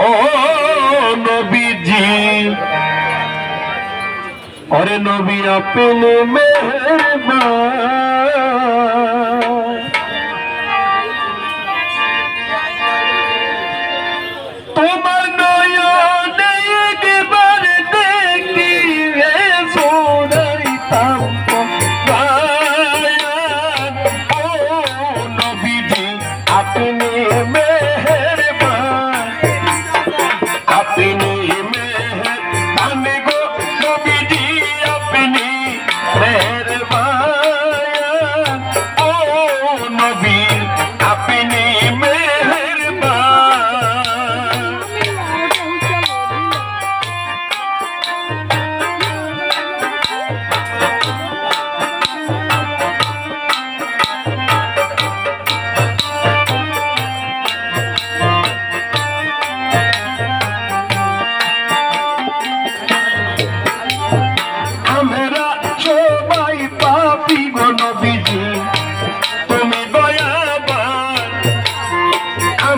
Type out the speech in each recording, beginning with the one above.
ও নবীজি অরে নবী আপেল মেহরবান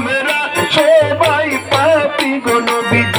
আমরা সবাই পাপি গণবিদ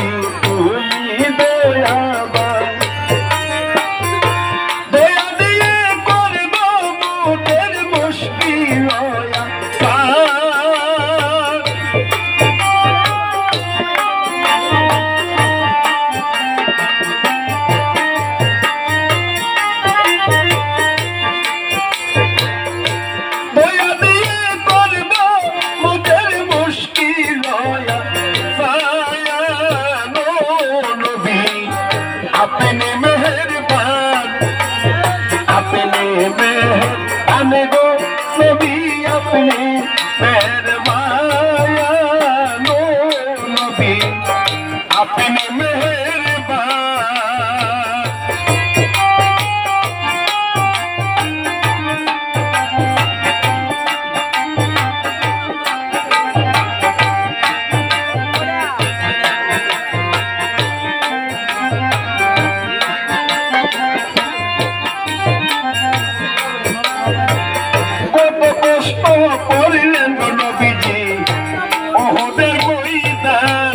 আপনি গো নবী আপনি মেহরবান নবী আপনি মেহর কষ্ট করিলেন নবীজি অহদের বইদার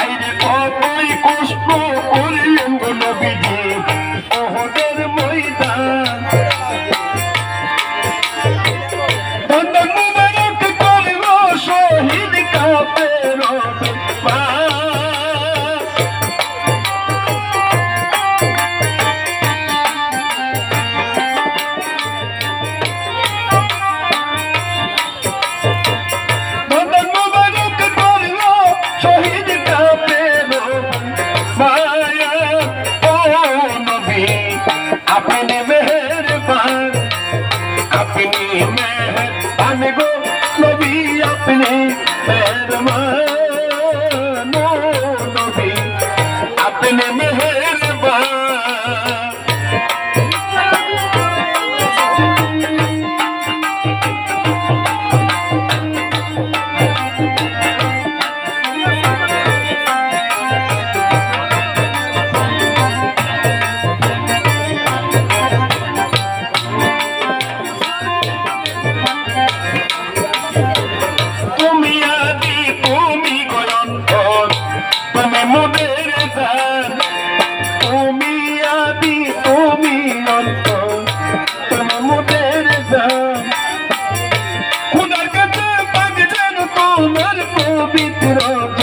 আইরে কতই কষ্ট করিলেন নবীজি অহদের বইদার happening to me. পবিত্র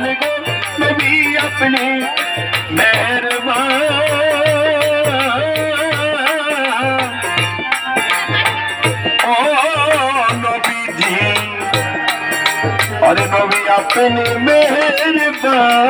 निशान गो नबी अपने मेहरबान ओ नबी जी अरे नबी अपने मेहरबान